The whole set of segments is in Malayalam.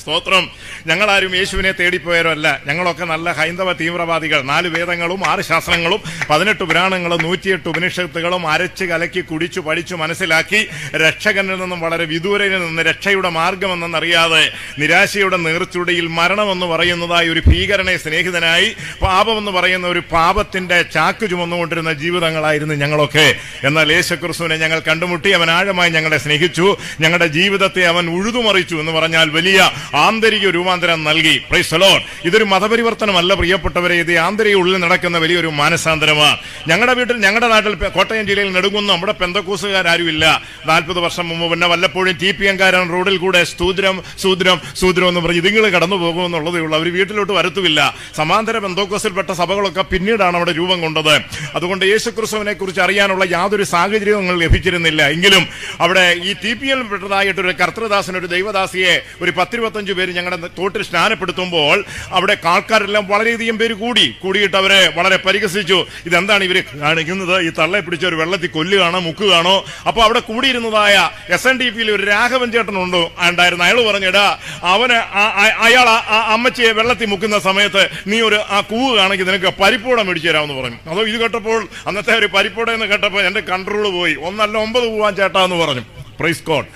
സ്തോത്രം. ഞങ്ങളാരും യേശുവിനെ തേടിപ്പോയവരല്ല. ഞങ്ങളൊക്കെ നല്ല ഹൈന്ദവ തീവ്രവാദികൾ. നാല് വേദങ്ങളും ആറ് ശാസ്ത്രങ്ങളും പതിനെട്ട് പുരാണങ്ങളും നൂറ്റിയെട്ട് ഉപനിഷത്തുകളും അരച്ച് കലക്കി കുടിച്ചു പഠിച്ചു മനസ്സിലാക്കി രക്ഷകനിൽ നിന്നും വളരെ വിദൂരയിൽ നിന്ന് രക്ഷയുടെ മാർഗമെന്നറിയാതെ നിരാശയുടെ നേർച്ചുടിയിൽ മരണമെന്ന് പറയുന്നതായി ഒരു ഭീകരനെ സ്നേഹിതനായി പാപമെന്ന് പറയുന്ന ഒരു പാപത്തിന്റെ ചാക്ക് ചുമന്നുകൊണ്ടിരുന്ന ജീവിതങ്ങളായിരുന്നു ഞങ്ങളൊക്കെ. എന്നാൽ യേശുക്രിസ്തുവിനെ ഞങ്ങൾ കണ്ടുമുട്ടി അവൻ ആഴമായി ഞങ്ങളെ സ്നേഹിച്ചു. ഞങ്ങളുടെ ജീവിതത്തെ അവൻ ഉഴുതുമറിച്ചു എന്ന് പറഞ്ഞാൽ വലിയ ആന്തരിക രൂപാന്തരം നൽകി. പ്രൈസ് ലോഡ് ഇതൊരു മതപരിവർത്തനമല്ല പ്രിയപ്പെട്ടവരെ. ഇത് ആന്തരിക ഉള്ളിൽ നടക്കുന്ന വലിയൊരു മാനസാന്തരമാണ്. ഞങ്ങളുടെ വീട്ടിൽ ഞങ്ങളുടെ നാട്ടിൽ കോട്ടയം ജില്ലയിൽ നെടുങ്ങുന്നു നമ്മുടെ പെന്തക്കൂസുകാരും ഇല്ല നാൽപ്പത് വർഷം മുമ്പ് പിന്നെ വല്ലപ്പോഴും ടി പി എംകാരൻ റോഡിൽ കൂടെ സ്തൂദ്രം സൂദ്രം സൂദ്രം എന്ന് പറഞ്ഞ് ഇതുങ്ങൾ കടന്നു പോകുമെന്നുള്ളതേ ഉള്ളൂ. അവർ വീട്ടിലോട്ട് വരത്തുമില്ല. സമാന്തര പെന്തോക്കോസിൽപ്പെട്ട സഭകളൊക്കെ പിന്നീടാണ് അവിടെ രൂപം കൊണ്ടത്. അതുകൊണ്ട് യേശു ക്രിസ്തുവിനെ കുറിച്ച് അറിയാനുള്ള യാതൊരു സാഹചര്യവും ലഭിച്ചിരുന്നില്ല. എങ്കിലും അവിടെ ഈ ടി പി എൽ പെട്ടതായിട്ടൊരു കർത്തൃദാസൻ ഒരു ദൈവദാസിയെ ഒരു പത്തിരുപത്തഞ്ച് പേര് ഞങ്ങളുടെ തോട്ടിൽ സ്നാനപ്പെടുത്തുമ്പോൾ അവിടെ ആൾക്കാരെല്ലാം വളരെയധികം പേര് കൂടി. കൂടിയിട്ട് അവരെ വളരെ പരിഹസിച്ചു. ഇതെന്താണ് ഇവർ കാണിക്കുന്നത്? ഈ തള്ളെ പിടിച്ച ഒരു വെള്ളത്തിൽ കൊല്ലുകയാണോ മുക്കുകയാണോ? അപ്പൊ അവിടെ കൂടിയിരുന്നതായ എസ് എൻ ഡി പിയിൽ ഒരു രാഘവൻ ചേട്ടനുണ്ട് ഉണ്ടായിരുന്നു. അയാൾ പറഞ്ഞിടാ അവന് അയാൾ ആ- അമ്മച്ചിയെ വെള്ളത്തിൽ മുക്കുന്ന സമയത്ത് നീ ഒരു ആ കൂവ് കൂവുകയാണെങ്കിൽ നിനക്ക് പരിപ്പൂട മേടിച്ചു തരാമെന്ന് പറഞ്ഞു. അതോ ഇത് കേട്ടപ്പോൾ അന്നത്തെ ഒരു പരിപ്പൂട എന്ന് കേട്ടപ്പോൾ എന്റെ കൺട്രോൾ പോയി. ഒന്നല്ല ഒമ്പത് പോവാൻ ചേട്ടാ എന്ന് പറഞ്ഞു. പ്രൈസ് കോഡ്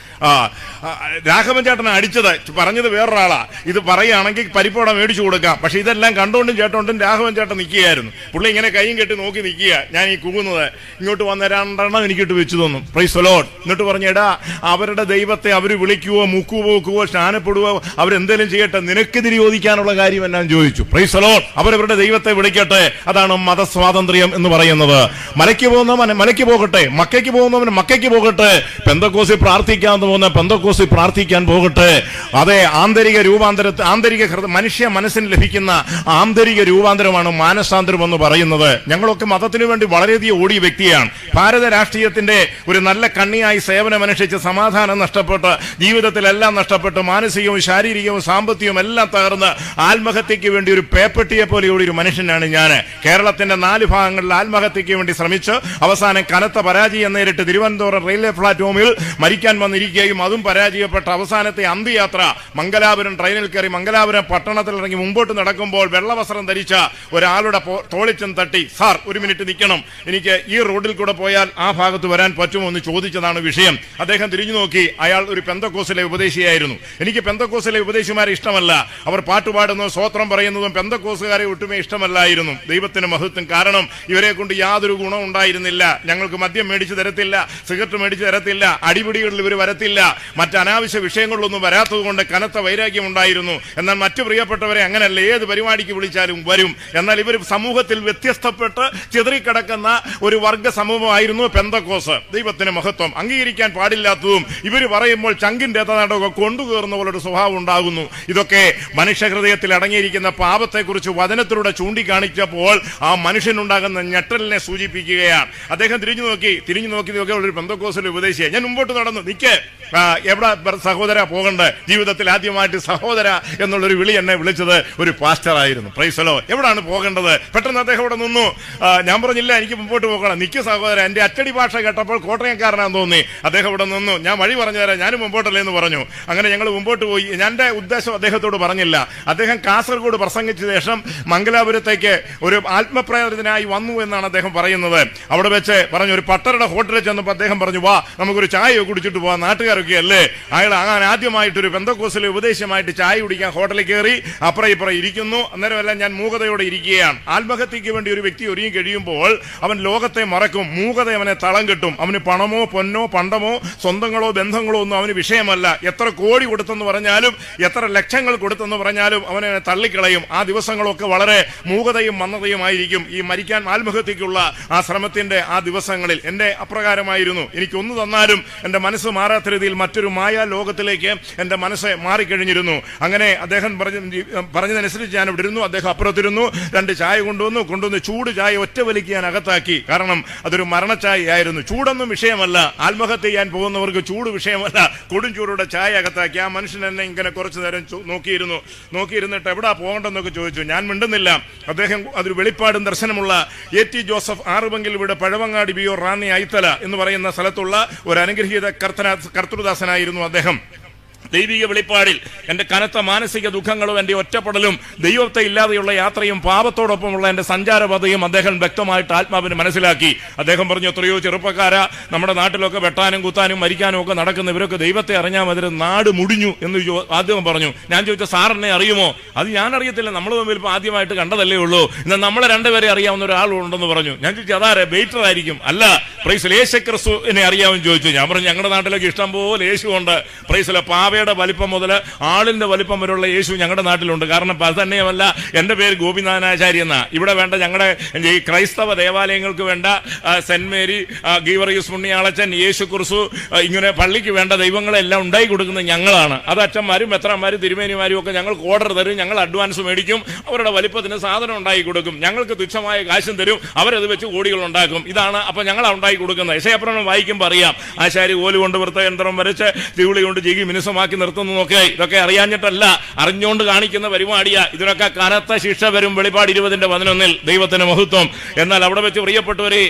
രാഘവൻ ചേട്ടനെ അടിച്ചത് പറഞ്ഞത് വേറൊരാളാ. ഇത് പറയുകയാണെങ്കിൽ പരിപ്പോടെ മേടിച്ചു കൊടുക്കാം. പക്ഷെ ഇതെല്ലാം കണ്ടുകൊണ്ടും ചേട്ടോണ്ടും രാഘവൻ ചേട്ടൻ നിൽക്കുകയായിരുന്നു. പുള്ളി ഇങ്ങനെ കൈയും കെട്ടി നോക്കി നിൽക്കുക. ഞാൻ ഈ കൂകുന്നത് ഇങ്ങോട്ട് വന്ന രണ്ടെണ്ണം എനിക്കിട്ട് വെച്ചു തന്നു. പ്രൈസ് ലോഡ് എന്നിട്ട് പറഞ്ഞേടാ അവരുടെ ദൈവത്തെ അവർ വിളിക്കുവോ മുക്കുവോ പോക്കുവോ സ്നാനപ്പെടുവോ അവരെന്തെങ്കിലും ചെയ്യട്ടെ നിനക്കെതിരെ ചോദിക്കാനുള്ള കാര്യം എന്നാന്ന് ചോദിച്ചു. പ്രൈസ് ലോഡ് അവരവരുടെ ദൈവത്തെ വിളിക്കട്ടെ. അതാണ് മതസ്വാതന്ത്ര്യം എന്ന് പറയുന്നത്. മലയ്ക്ക് പോകുന്നവൻ മലയ്ക്ക് പോകട്ടെ. മക്കയ്ക്ക് പോകുന്നവൻ മക്കയ്ക്ക് പോകട്ടെ. പെന്തക്കോസി പ്രാർത്ഥിക്കാൻ പോകുന്ന പെന്തക്കോസി പ്രാർത്ഥിക്കാൻ പോകട്ടെ. അതെ ആന്തരിക രൂപാന്തര ആന്തരിക മനുഷ്യ മനസ്സിന് ലഭിക്കുന്ന ആന്തരിക രൂപാന്തരമാണ് മാനസാന്തരം എന്ന് പറയുന്നത്. ഞങ്ങളൊക്കെ മതത്തിനു വേണ്ടി വളരെയധികം ഓടിയ വ്യക്തിയാണ്. ഭാരത രാഷ്ട്രീയത്തിന്റെ ഒരു നല്ല കണ്ണിയായി സേവനമനുഷ്ഠിച്ച് സമാധാനം നഷ്ടപ്പെട്ട് ജീവിതത്തിലെല്ലാം നഷ്ടപ്പെട്ട് മാനസികവും ശാരീരികവും സാമ്പത്തികവും എല്ലാം തകർന്ന് ആത്മഹത്യയ്ക്ക് വേണ്ടി ഒരു പേപ്പട്ടിയെ പോലെയുള്ള ഒരു മനുഷ്യനാണ് ഞാൻ. കേരളത്തിന്റെ നാല് ഭാഗങ്ങളിൽ ആത്മഹത്യയ്ക്ക് വേണ്ടി ശ്രമിച്ച് അവസാനം കനത്ത പരാജയം നേരിട്ട് തിരുവനന്തപുരം റെയിൽവേ പ്ലാറ്റ്ഫോമിൽ മരിക്കാൻ വന്നിരിക്കുകയും അതും പരാജയപ്പെട്ട അവസാനത്തെ അന്ത്യയാത്ര മംഗലാപുരം ട്രെയിനിൽ കയറി മംഗലാപുരം പട്ടണത്തിൽ ഇറങ്ങി മുമ്പോട്ട് നടക്കുമ്പോൾ വെള്ളവസ്ത്രം ധരിച്ച ഒരാളുടെ തോളിച്ചം തട്ടി സാർ ഒരു മിനിറ്റ് നിൽക്കണം. എനിക്ക് ഈ റോഡിൽ കൂടെ പോയാൽ ആ ഭാഗത്ത് വരാൻ പറ്റുമോ? എന്ന് ചോദിച്ചതാണ് വിഷയം. അദ്ദേഹം തിരിഞ്ഞു നോക്കി അയാൾ ഒരു പെന്തക്കോസിലെ ഉപദേശിയായിരുന്നു. എനിക്ക് പെന്തക്കോസിലെ ഉപദേശിമാരെ ഇഷ്ടമല്ല. അവർ പാട്ടുപാടുന്നതും സ്വോത്രം പറയുന്നതും പെന്തക്കോസുകാരെ ഒട്ടുമേ ഇഷ്ടമല്ലായിരുന്നു. ദൈവത്തിന് മഹത്വം കാരണം ഇവരെ കൊണ്ട് യാതൊരു ഗുണം ഉണ്ടായിരുന്നില്ല. ഞങ്ങൾക്ക് മദ്യം മേടിച്ചു തരത്തില്ല സിഗരറ്റ് മേടിച്ചു തരത്തില്ല അടിപിടികളിൽ ഇവർ വരത്തില്ല. മറ്റ് അനാവശ്യ വിഷയങ്ങളിലൊന്നും വരാത്തത് കൊണ്ട് കനത്ത വൈരാഗ്യം ഉണ്ടായിരുന്നു. എന്നാൽ മറ്റു പ്രിയപ്പെട്ടവരെ അങ്ങനെയല്ല ഏത് പരിപാടിക്ക് വിളിച്ചാലും വരും. എന്നാൽ ഇവർ സമൂഹത്തിൽ വ്യത്യസ്തപ്പെട്ട് ചിതറിക്കിടക്കുന്ന ഒരു വർഗ സമൂഹമായിരുന്നു പെന്തക്കോസ്. ദൈവത്തിന് മഹത്വം. അംഗീകരിക്കാൻ പാടില്ലാത്തതും ഇവർ പറയുമ്പോൾ ചങ്കിന്റെ നാടകം കൊണ്ടുകയറുന്ന പോലൊരു സ്വഭാവം ഉണ്ടാകുന്നു. ഇതൊക്കെ മനുഷ്യഹൃദയത്തിൽ അടങ്ങിയിരിക്കുന്ന പാപത്തെക്കുറിച്ച് വചനത്തിലൂടെ ചൂണ്ടിക്കാണിച്ചപ്പോൾ ആ മനുഷ്യനുണ്ടാകുന്ന ഞെട്ടലിനെ സൂചിപ്പിക്കുകയാണ്. അദ്ദേഹം തിരിഞ്ഞു നോക്കി. തിരിഞ്ഞു നോക്കി നോക്കിയ ഒരു പെന്തക്കോസിൽ ഉപദേശിയെ ഞാൻ മുമ്പോട്ട് നടന്നു. നിക്ക്. എവിടെ സഹോദര പോകണ്ടേ? ജീവിതത്തിൽ ആദ്യമായിട്ട് സഹോദര എന്നുള്ളൊരു വിളി എന്നെ വിളിച്ചത് ഒരു പാസ്റ്ററായിരുന്നു പ്രൈസലോ എവിടാണ് പോകേണ്ടത്? പെട്ടെന്ന് അദ്ദേഹം ഇവിടെ നിന്നു. ഞാൻ പറഞ്ഞില്ല എനിക്ക് മുമ്പോട്ട് പോകണം. നിക്ക് സഹോദര എന്റെ അച്ചടി ഭാഷ കേട്ടപ്പോൾ കോട്ടയംകാരനാന്ന് തോന്നി. അദ്ദേഹം ഇവിടെ നിന്നു. ഞാൻ വഴി പറഞ്ഞു തരാം ഞാനും മുമ്പോട്ടല്ലേ എന്ന് പറഞ്ഞു. അങ്ങനെ ഞങ്ങൾ മുമ്പോട്ട് പോയി. ഞാൻ ഉദ്ദേശം അദ്ദേഹത്തോട് പറഞ്ഞില്ല. അദ്ദേഹം കാസർഗോഡ് പ്രസംഗിച്ച ശേഷം മംഗലാപുരത്തേക്ക് ഒരു ആത്മപ്രേരിതനായി വന്നു എന്നാണ് അദ്ദേഹം പറയുന്നത്. അവിടെ വെച്ച് പറഞ്ഞു ഒരു പട്ടരുടെ ഹോട്ടലിൽ ചെന്നപ്പോൾ അദ്ദേഹം പറഞ്ഞു വാ നമുക്കൊരു ചായ കുടിച്ചിട്ട് പോകാൻ നാട്ടുകാരൊക്കെ അല്ലേ? അയാൾ അങ്ങനെ ആദ്യമായിട്ട് ഒരു ബന്ധക്കോസിലെ ഉപദേശമായിട്ട് ചായ കുടിക്കാൻ ഹോട്ടലിൽ കയറി അപ്പുറം ഇപ്പുറം ഇരിക്കുന്നു. അന്നേരമെല്ലാം ഞാൻ മൂകതയോടെ ഇരിക്കുകയാണ്. ആത്മഹത്യക്ക് വേണ്ടി ഒരു വ്യക്തി ഒരുങ്ങി കഴിയുമ്പോൾ അവൻ ലോകത്തെ മറക്കും. മൂകത അവനെ തളം കെട്ടും. അവന് പണമോ പൊന്നോ പണ്ടമോ സ്വന്തങ്ങളോ ബന്ധങ്ങളോ ഒന്നും അവന് വിഷയമല്ല. എത്ര കോടി കൊടുത്തെന്ന് പറഞ്ഞാലും എത്ര ലക്ഷങ്ങൾ കൊടുത്തെന്ന് പറഞ്ഞാലും അവനെ തള്ളിക്കളയും. ആ ദിവസങ്ങളൊക്കെ വളരെ മൂകതയും മന്ദതയുമായിരിക്കും. ഈ മരിക്കാൻ ആത്മഹത്യക്കുള്ള ആ ശ്രമത്തിന്റെ ആ ദിവസങ്ങളിൽ. എന്റെ അപ്രകാരമായിരുന്നു. എനിക്കൊന്നു തന്നാലും എന്റെ മനസ്സ് മാറാത്ത രീതിയിൽ മറ്റൊരു മായാ ലോകത്തിലേക്ക് എന്റെ മനസ്സ് മാറിക്കഴിഞ്ഞിരുന്നു. അങ്ങനെ അദ്ദേഹം പറഞ്ഞ പറഞ്ഞതനുസരിച്ച് ഞാൻ ഇവിടെ ഇരുന്നു. അദ്ദേഹം അപ്പുറത്തിരുന്നു. രണ്ട് ചായ കൊണ്ടുവന്നു. കൊണ്ടുവന്ന് ചൂട് ചായ ഒറ്റ വലിക്ക് ഞാൻ അകത്താക്കി. കാരണം അതൊരു മരണച്ചായയായിരുന്നു ചൂടൊന്നും വിഷയമല്ല. ആത്മഹത്യ ചെയ്യാൻ പോകുന്നവർക്ക് ചൂട് വിഷയമല്ല. കൊടും ചൂടോടെ ചായ അകത്താക്കി. ആ മനുഷ്യൻ എന്നെ ഇങ്ങനെ കുറച്ചു നേരം നോക്കിയിരുന്നു. നോക്കിയിരുന്നിട്ട് എവിടാ പോകണ്ടെന്നൊക്കെ ചോദിച്ചു. ഞാൻ മിണ്ടുന്നില്ല. അദ്ദേഹം അതൊരു വെളിപ്പാടും ദർശനമുള്ള എ ടി ജോസഫ് ആറുപെങ്കിൽ ഇവിടെ പഴവങ്ങാടി ബിയോ റാന്നി ഐത്തല എന്ന് പറയുന്ന സ്ഥലത്തുള്ള ഒരു അനുഗ്രഹീത കർത്തന കർത്തൃദാസനായിരുന്നു അദ്ദേഹം. ദൈവിക വെളിപ്പാടിൽ എന്റെ കനത്ത മാനസിക ദുഃഖങ്ങളും എന്റെ ഒറ്റപ്പെടലും ദൈവത്തെ ഇല്ലാതെയുള്ള യാത്രയും പാപത്തോടൊപ്പമുള്ള എന്റെ സഞ്ചാരപഥയും അദ്ദേഹം വ്യക്തമായിട്ട് ആത്മാവിന് മനസ്സിലാക്കി. അദ്ദേഹം പറഞ്ഞു എത്രയോ ചെറുപ്പക്കാരാ നമ്മുടെ നാട്ടിലൊക്കെ വെട്ടാനും കുത്താനും മരിക്കാനും ഒക്കെ നടക്കുന്ന ഇവരൊക്കെ ദൈവത്തെ അറിഞ്ഞാൽ മതി നാട് മുടിഞ്ഞു എന്ന് ആദ്യം പറഞ്ഞു. ഞാൻ ചോദിച്ച സാറിനെ അറിയുമോ? അത് ഞാൻ അറിയത്തില്ല നമ്മൾ തമ്മിൽ ഇപ്പോൾ ആദ്യമായിട്ട് കണ്ടതല്ലേ ഉള്ളൂ. എന്നാൽ നമ്മളെ രണ്ടുപേരെ അറിയാവുന്ന ഒരാളുണ്ടെന്ന് പറഞ്ഞു. ഞാൻ ചോദിച്ചു അതാരെ? ബെയ്റ്റർ ആയിരിക്കും. അല്ല പ്രൈസ് ലേശക്രിസ്തുവിനെ അറിയാമെന്ന് ചോദിച്ചു. ഞാൻ പറഞ്ഞു ഞങ്ങളുടെ നാട്ടിലൊക്കെ ഇഷ്ടം പോലെ യേശു ഉണ്ട് പ്രൈസിലെ പാവയുടെ വലിപ്പം മുതൽ ആളിന്റെ വലിപ്പം വരെയുള്ള യേശു ഞങ്ങളുടെ നാട്ടിലുണ്ട്. കാരണം അത് തന്നെയുമല്ല എന്റെ പേര് ഗോപിനാഥനാചാര്യ എന്നാ. ഇവിടെ വേണ്ട ഞങ്ങളുടെ ഈ ക്രൈസ്തവ ദേവാലയങ്ങൾക്ക് വേണ്ട സെന്റ് മേരി ഗീവറിയൂസ് പുണ്യാളച്ചൻ യേശു കുറിസു ഇങ്ങനെ പള്ളിക്ക് വേണ്ട ദൈവങ്ങളെല്ലാം ഉണ്ടായി കൊടുക്കുന്നത് ഞങ്ങളാണ്. അത് അച്ഛന്മാരും എത്രമാരും തിരുമേനിമാരും ഒക്കെ ഞങ്ങൾക്ക് ഓർഡർ തരും ഞങ്ങൾ അഡ്വാൻസ് മേടിക്കും അവരുടെ വലിപ്പത്തിന് സാധനം ഉണ്ടായി കൊടുക്കും. ഞങ്ങൾക്ക് തുച്ഛമായ കാശും തരും അവരത് വെച്ച് കോടികൾ ഉണ്ടാക്കും. ഇതാണ് അപ്പൊ ഞങ്ങൾ ഉണ്ടാക്കി കൊടുക്കുന്നത്. യശയപ്രണം വായിക്കുമ്പോൾ അറിയാം. ആശാരി ഓൽ കൊണ്ട് വൃത്ത യന്ത്രം വരച്ച് തിവിളി കൊണ്ട് ജിഗി മിനുസമാക്കി നോക്കേ. ഇതൊക്കെ അറിയാഞ്ഞിട്ടല്ല അറിഞ്ഞുകൊണ്ട് കാണിക്കുന്ന പരിപാടിയാ. ഇതിനൊക്കെ കനത്ത ശിക്ഷ വരും വെളിപാട് ഇരുപതിന്റെ പതിനൊന്നിൽ ദൈവത്തിന് മഹത്വം. എന്നാൽ അവിടെ വെച്ച് പ്രിയപ്പെട്ടവരെ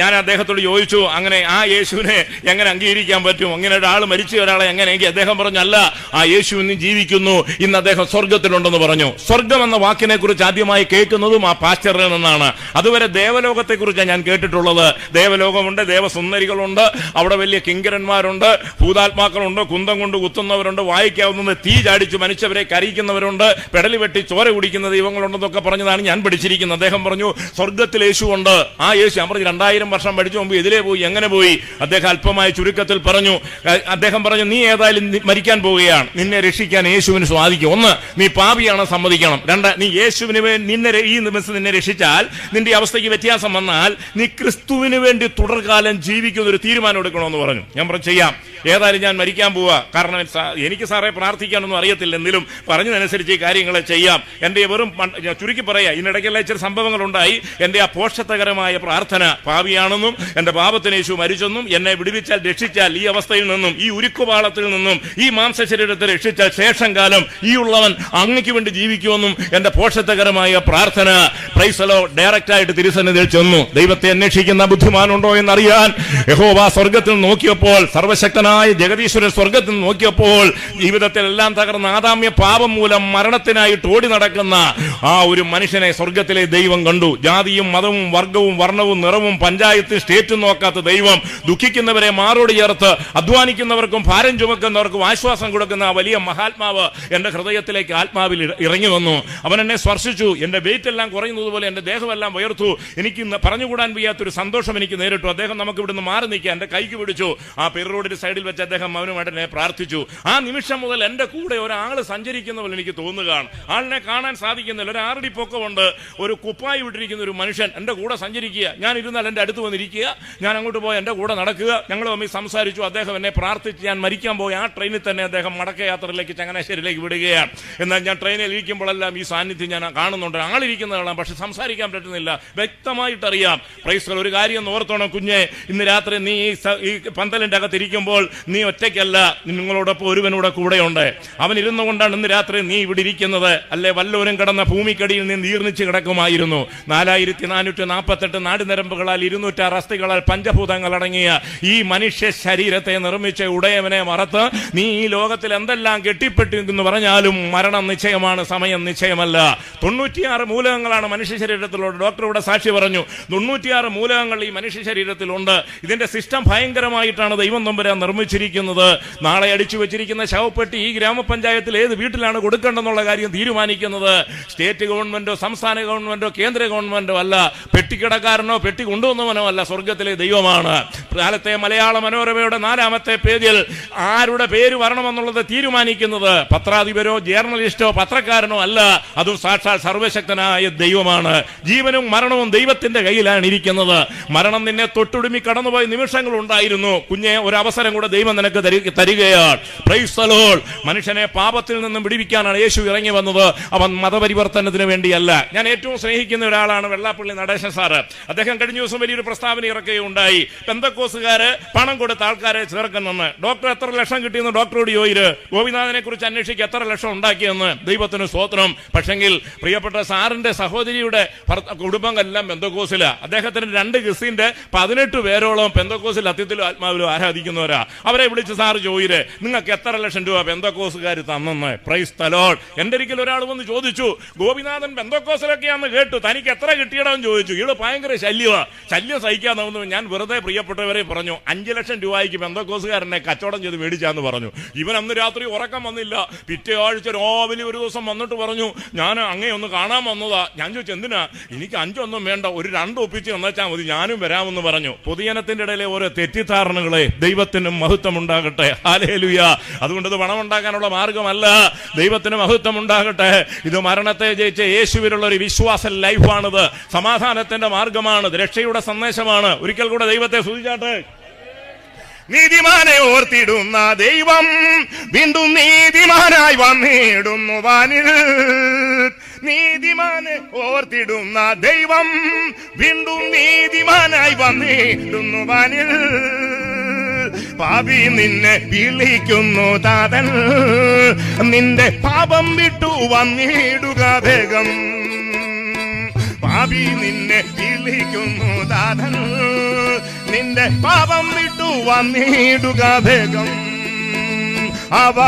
ഞാൻ അദ്ദേഹത്തോട് ചോദിച്ചു അങ്ങനെ ആ യേശുവിനെ എങ്ങനെ അംഗീകരിക്കാൻ പറ്റും? അങ്ങനെ ഒരാൾ മരിച്ച ഒരാളെ എങ്ങനെയെങ്കിൽ അദ്ദേഹം പറഞ്ഞല്ല ആ യേശു ഇന്ന് ജീവിക്കുന്നു ഇന്ന് അദ്ദേഹം സ്വർഗത്തിലുണ്ടെന്ന് പറഞ്ഞു. സ്വർഗം എന്ന വാക്കിനെ കുറിച്ച് ആദ്യമായി കേൾക്കുന്നതും ആ പാസ്റ്ററിൽ നിന്നാണ്. അതുവരെ ദേവലോകത്തെ കുറിച്ചാണ് ഞാൻ കേട്ടിട്ടുള്ളത്. ദേവലോകമുണ്ട് ദേവസുന്ദരികളുണ്ട് അവിടെ വലിയ കിങ്കരന്മാരുണ്ട് ഭൂതാത്മാക്കളുണ്ട് കുന്തം കൊണ്ട് കുത്തുന്നവരുണ്ട് വായിക്കാവുന്നത് തീ ചാടിച്ച് മനുഷ്യവരെ കരയിക്കുന്നവരുണ്ട് പെടലി വെട്ടി ചോര കുടിക്കുന്ന ദൈവങ്ങളുണ്ടെന്നൊക്കെ പറഞ്ഞതാണ് ഞാൻ പഠിച്ചിരിക്കുന്നത്. അദ്ദേഹം പറഞ്ഞു സ്വർഗത്തിൽ യേശു ഉണ്ട്. ആ യേശു ഞാൻ പറഞ്ഞു രണ്ടായിരം വർഷം പഠിച്ചു മുമ്പ് എതിരെ പോയി എങ്ങനെ പോയി? അദ്ദേഹം അല്പമായ ചുരുക്കത്തിൽ പറഞ്ഞു അദ്ദേഹം പറഞ്ഞു നീ ഏതായാലും മരിക്കാൻ പോവുകയാണ്. നിന്നെ രക്ഷിക്കാൻ യേശുവിന് സ്വാധിക്കും ഒന്ന് നീ പാപിയാണ് സമ്മതിക്കണം. രണ്ട് നീ യേശുവിന് നിന്നെ ഈ നിമിഷം നിന്നെ രക്ഷിച്ചാൽ നിന്റെ അവസ്ഥയ്ക്ക് വ്യത്യാസം വന്നാൽ നീ ക്രിസ്തുവിന് വേണ്ടി തുടർകാലം ജീവിക്കുന്ന ഒരു തീരുമാനം എടുക്കണമെന്ന് പറഞ്ഞു. ഞാൻ പറഞ്ഞു ചെയ്യാം. ഏതായാലും ഞാൻ മരിക്കാൻ പോവാ. കാരണം എനിക്ക് സാറേ പ്രാർത്ഥിക്കാനൊന്നും അറിയത്തില്ല എങ്കിലും പറഞ്ഞതനുസരിച്ച് ഈ കാര്യങ്ങൾ ചെയ്യാം. എന്റെ വെറും ചുരുക്കി പറയാം ഇതിനിടയ്ക്കെല്ലാം ചില സംഭവങ്ങൾ ഉണ്ടായി എന്റെ ആ പോഷത്തകരമായ പ്രാർത്ഥന ഭാവിയാണെന്നും എന്റെ പാപത്തിന് യേശു മരിച്ചെന്നും എന്നെ വിടുവിച്ചാൽ രക്ഷിച്ചാൽ ഈ അവസ്ഥയിൽ നിന്നും ഈ ഉരുക്കുപാളത്തിൽ നിന്നും ഈ മാംസ ശരീരത്തെ രക്ഷിച്ചാൽ ശേഷം കാലം ഈ ഉള്ളവൻ അങ്ങയ്ക്ക് വേണ്ടി ജീവിക്കുമെന്നും എന്റെ പോഷത്തകരമായ പ്രാർത്ഥന പ്രൈസലോ ഡയറക്റ്റായിട്ട് തിരുസന്നിധിയിൽ ചെന്നു. ദൈവത്തെ അന്വേഷിക്കുന്ന ബുദ്ധിമാനുണ്ടോ എന്നറിയാൻ യഹോവ സ്വർഗത്തിൽ നോക്കിയപ്പോൾ സർവശക്തനായ ജഗദീശ്വരൻ സ്വർഗത്തിൽ നോക്കിയപ്പോൾ ജീവിതത്തിൽ എല്ലാം തകർന്ന ആദാമ്യ പാപം മൂലം മരണത്തിനായിട്ട് ഓടി നടക്കുന്ന ആ ഒരു മനുഷ്യനെ സ്വർഗത്തിലെ ദൈവം കണ്ടു. ജാതിയും മതവും വർഗവും വർണവും നിറവും പഞ്ചായത്ത് സ്റ്റേറ്റും നോക്കാത്ത ദൈവം ദുഃഖിക്കുന്നവരെ മാറോട് ചേർത്ത് അധ്വാനിക്കുന്നവർക്കും ഭാരം ചുമക്കുന്നവർക്കും ആശ്വാസം കൊടുക്കുന്ന ആ വലിയ മഹാത്മാവ് എന്റെ ഹൃദയത്തിലേക്ക് ആത്മാവിൽ ഇറങ്ങി വന്നു. അവൻ എന്നെ സ്പർശിച്ചു. എന്റെ വെയിറ്റ് എല്ലാം കുറയുന്നതുപോലെ എന്റെ ദേഹമെല്ലാം വയർത്തു എനിക്ക് പറഞ്ഞുകൂടാൻ വയ്യാത്തൊരു സന്തോഷം എനിക്ക് നേരിട്ടു. അദ്ദേഹം നമുക്ക് ഇവിടുന്ന് മാറി നിൽക്കുക എന്റെ കൈക്ക് പിടിച്ചു. ആ പെരു റോഡിന്റെ സൈഡിൽ വെച്ച് അദ്ദേഹം മൗനമായിട്ട് പ്രാർത്ഥിച്ചു. ആ നിമിഷം മുതൽ എന്റെ കൂടെ ഒരാൾ സഞ്ചരിക്കുന്ന പോലെ എനിക്ക് തോന്നുകയാണ്. ആളിനെ കാണാൻ സാധിക്കുന്നില്ല. ഒരു ആറടി പൊക്കമുണ്ട്. ഒരു കുപ്പായി വിട്ടിരിക്കുന്ന ഒരു മനുഷ്യൻ എന്റെ കൂടെ സഞ്ചരിക്കുക. ഞാൻ ഇരുന്നാൽ എന്റെ അടുത്ത് വന്നിരിക്കുക ഞാൻ അങ്ങോട്ട് പോയി എന്റെ കൂടെ നടക്കുക. ഞങ്ങൾ തമ്മിൽ സംസാരിച്ചു. അദ്ദേഹം എന്നെ പ്രാർത്ഥിച്ച് ഞാൻ മരിക്കാൻ പോയി. ആ ട്രെയിനിൽ തന്നെ അദ്ദേഹം മടക്കയാത്രയിലേക്ക് ചങ്ങനാശ്ശേരിയിലേക്ക് വിടുകയാണ്. എന്നാൽ ഞാൻ ട്രെയിനിൽ ഇരിക്കുമ്പോഴെല്ലാം ഈ സാന്നിധ്യം ഞാൻ കാണുന്നുണ്ട്. ആളിരിക്കുന്ന കാണാം. പക്ഷെ സംസാരിക്കാൻ പറ്റുന്നില്ല. വ്യക്തമായിട്ടറിയാം. പ്രൈസ് ഒരു കാര്യം ഓർത്തോണം കുഞ്ഞെ. ഇന്ന് രാത്രി നീ ഈ പന്തലിന്റെ അകത്തിരിക്കുമ്പോൾ നീ ഒറ്റയ്ക്കല്ല നിങ്ങളോടൊപ്പം ഒരുവനൂടെ കൂടെയുണ്ട്. അവൻ ഇരുന്നു കൊണ്ടാണ് ഇന്ന് രാത്രി നീ ഇവിടെ ഇരിക്കുന്നത്. അല്ലെ വല്ലവരും കിടന്ന ഭൂമിക്കടിയിൽ നിന്ന് ഈർണിച്ച് കിടക്കുമായിരുന്നു. നാലായിരത്തി നാനൂറ്റി നാൽപ്പത്തെട്ട് നാടുനരമ്പുകളാൽ ഇരുന്നൂറ്റാറ് അസ്ഥികളാൽ പഞ്ചഭൂതങ്ങൾ അടങ്ങിയ ഈ മനുഷ്യ ശരീരത്തെ നിർമ്മിച്ച ഉടയവനെ മറത്ത് നീ ഈ ലോകത്തിൽ എന്തെല്ലാം കെട്ടിപ്പെട്ടിരിക്കുന്നു പറഞ്ഞാലും മരണം നിശ്ചയമാണ് സമയം നിശ്ചയമല്ല. തൊണ്ണൂറ്റിയാറ് മൂലകങ്ങളാണ് മനുഷ്യ ശരീരത്തിലുള്ളത്. ഡോക്ടർ ഇവിടെ സാക്ഷി പറഞ്ഞു തൊണ്ണൂറ്റിയാറ് മൂലകങ്ങൾ ഈ മനുഷ്യ ശരീരത്തിലുണ്ട്. ഇതിന്റെ സിസ്റ്റം ഭയങ്കരമായിട്ടാണ് ദൈവം നമ്പരാൻ നിർമ്മിച്ചിരിക്കുന്നത് നാളെ അടിച്ചു വെച്ചിരിക്കുന്ന ശവപ്പെട്ടി ഈ ഗ്രാമപഞ്ചായത്തിൽ ഏത് വീട്ടിലാണ് കൊടുക്കേണ്ടെന്നുള്ള കാര്യം തീരുമാനിക്കുന്നത്? സ്റ്റേറ്റ് ഗവൺമെന്റോ സംസ്ഥാന ഗവൺമെന്റോ കേന്ദ്ര ഗവൺമെന്റോ അല്ല പെട്ടിക്കിടക്കാരനോ പെട്ടി കൊണ്ടുവന്നവനോ അല്ല സ്വർഗത്തിലെ ദൈവമാണ്. കാലത്തെ മലയാള മനോരമയുടെ നാലാമത്തെ പേജിൽ ആരുടെ പേര് വരണമെന്നുള്ളത് തീരുമാനിക്കുന്നത് പത്രാധിപരോ ജേർണലിസ്റ്റോ പത്രക്കാരനോ അല്ല അതും സാക്ഷാൽ സർവശക്തനായ ദൈവമാണ്. ജീവനും മരണവും ദൈവത്തിന്റെ കയ്യിലാണ് ഇരിക്കുന്നത്. മരണം നിന്നെ തൊട്ടുടുമി കടന്നുപോയ നിമിഷങ്ങൾ ഉണ്ടായിരുന്നു കുഞ്ഞെ ഒരു അവസരം കൂടെ ദൈവം നിനക്ക് തരി- തരികയാണ് ക്രൈസ്തലോൾ. മനുഷ്യനെ പാപത്തിൽ നിന്നും വിടിവിക്കാനാണ് യേശു ഇറങ്ങി വന്നത്. അവൻ മതപരിവർത്തനത്തിന് വേണ്ടിയല്ല. ഞാൻ ഏറ്റവും സ്നേഹിക്കുന്ന ഒരാളാണ് വെള്ളാപ്പള്ളി നടേശൻ സാറ്. അദ്ദേഹം കഴിഞ്ഞ ദിവസം വലിയൊരു പ്രസ്താവന ഇറക്കുകയുണ്ടായി പെന്തക്കോസുകാര് പണം കൊടുത്ത ആൾക്കാരെ ചേർക്കുന്നെന്ന്. ഡോക്ടർ എത്ര ലക്ഷം കിട്ടിയെന്ന് ഡോക്ടറോട് ചോദിര് ഗോപിനാഥനെ കുറിച്ച് അന്വേഷിക്കുക എത്ര ലക്ഷം ഉണ്ടാക്കിയെന്ന്. ദൈവത്തിന് സ്വോത്രം പക്ഷെങ്കിൽ പ്രിയപ്പെട്ട സാറിന്റെ സഹോദരിയുടെ കുടുംബങ്ങളെല്ലാം പെന്തക്കോസില. അദ്ദേഹത്തിന് രണ്ട് ക്രിസ്ത്യന്റെ പതിനെട്ട് പേരോളം പെന്തക്കോസിൽ അത്യത്തിലും ആത്മാവിലും ആരാധിക്കുന്നവരാ. അവരെ വിളിച്ച് സാറ് ചോദിര് നിങ്ങൾക്ക് എത്ര ലക്ഷം രൂപ ബെന്തക്കോസുകാർ തന്നെന്ന് പ്രൈസ് തലോൾ. എന്റെ ഒരിക്കൽ ഒരാൾ വന്ന് ചോദിച്ചു ഗോപിനാഥൻ ബെന്തക്കോസിലൊക്കെയാന്ന് കേട്ടു തനിക്ക് എത്ര കിട്ടിയടാന്ന് ചോദിച്ചു. ഇവിടെ ഭയങ്കര ശല്യമാണ് ശല്യം സഹിക്കാന്ന് ഞാൻ വെറുതെ പ്രിയപ്പെട്ടവരെ പറഞ്ഞു അഞ്ച് ലക്ഷം രൂപയ്ക്ക് ബെന്തക്കോസുകാരനെ കച്ചവടം ചെയ്ത് മേടിച്ചാന്ന് പറഞ്ഞു. ഇവൻ അന്ന് രാത്രി ഉറക്കം വന്നില്ല. പിറ്റേ ആഴ്ച രാവിലെ ഒരു ദിവസം വന്നിട്ട് പറഞ്ഞു ഞാൻ അങ്ങേ ഒന്ന് കാണാൻ വന്നതാ. ഞാൻ ചോദിച്ചു എന്തിനാ? എനിക്ക് അഞ്ചൊന്നും വേണ്ട ഒരു രണ്ട് ഒപ്പിച്ച് വന്നേച്ചാൽ മതി ഞാനും വരാമെന്ന് പറഞ്ഞു. പൊതുജനത്തിന്റെ ഇടയിലെ ഓരോ തെറ്റിദ്ധാരണകളെ ദൈവത്തിന് മഹത്വം ഉണ്ടാകട്ടെ ഹാലേലുയ അതുകൊണ്ട് പണം ഉണ്ടാക്കാനുള്ള മാർഗമല്ല. ദൈവത്തിന് മഹത്വം ഉണ്ടാകട്ടെ ഇത് മരണത്തെ ജയിച്ച യേശുവിനുള്ള ഒരു വിശ്വാസ ലൈഫാണിത്. സമാധാനത്തിന്റെ മാർഗമാണ്. രക്ഷയുടെ സന്ദേശമാണ്. ഒരിക്കൽ കൂടെ ദൈവത്തെ സൂചിച്ചാട്ടെ നീതിമാനെ ഓർത്തിടുന്ന ദൈവം വീണ്ടും നീതിമാനായി വന്നിടുന്നു വാനിൽ. നീതിമാനെ ഓർത്തിടുന്ന ദൈവം വീണ്ടും നീതിമാനായി വന്നിടുന്നു വാനിൽ. പാപി നിന്നെ വിളിക്കുന്നു താതൻ നിന്റെ പാപം വിട്ടു വന്നിടുക വേഗം പാപി നിന്നെ വിളിക്കുന്നു താതൻ നിന്റെ പാപം വിട്ടു വന്നിടുക വേഗം അവ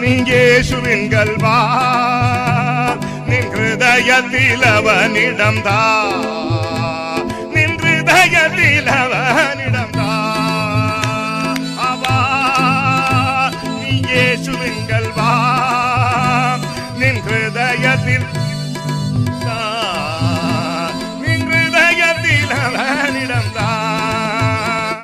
നീ യേശുവിങ്കൽ വാ നിൻ ഹൃദയത്തിൽ താ. നിൻ ഹൃദയത്തിൽ